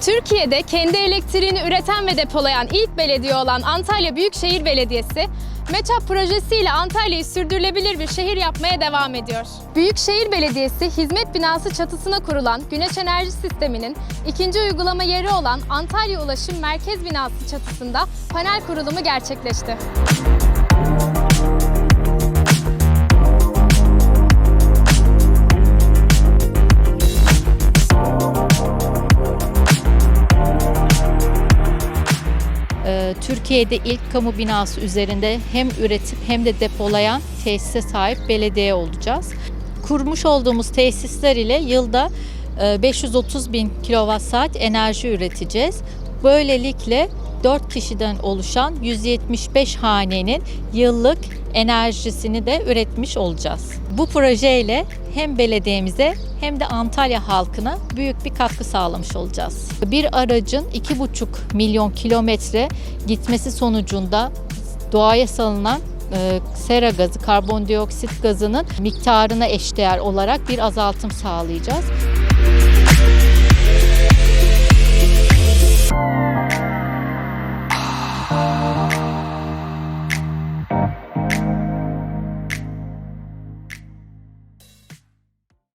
Türkiye'de kendi elektriğini üreten ve depolayan ilk belediye olan Antalya Büyükşehir Belediyesi, MEÇAP projesiyle Antalya'yı sürdürülebilir bir şehir yapmaya devam ediyor. Büyükşehir Belediyesi hizmet binası çatısına kurulan güneş enerji sisteminin ikinci uygulama yeri olan Antalya Ulaşım Merkez Binası çatısında panel kurulumu gerçekleşti. Türkiye'de ilk kamu binası üzerinde hem üretip hem de depolayan tesise sahip belediye olacağız. Kurmuş olduğumuz tesisler ile yılda e, 530 bin kilowatt saat enerji üreteceğiz. Böylelikle 4 kişiden oluşan 175 hanenin yıllık enerjisini de üretmiş olacağız. Bu projeyle hem belediyemize hem de Antalya halkına büyük bir katkı sağlamış olacağız. Bir aracın 2,5 milyon kilometre gitmesi sonucunda doğaya salınan e, sera gazı, karbondioksit gazının miktarına eşdeğer olarak bir azaltım sağlayacağız.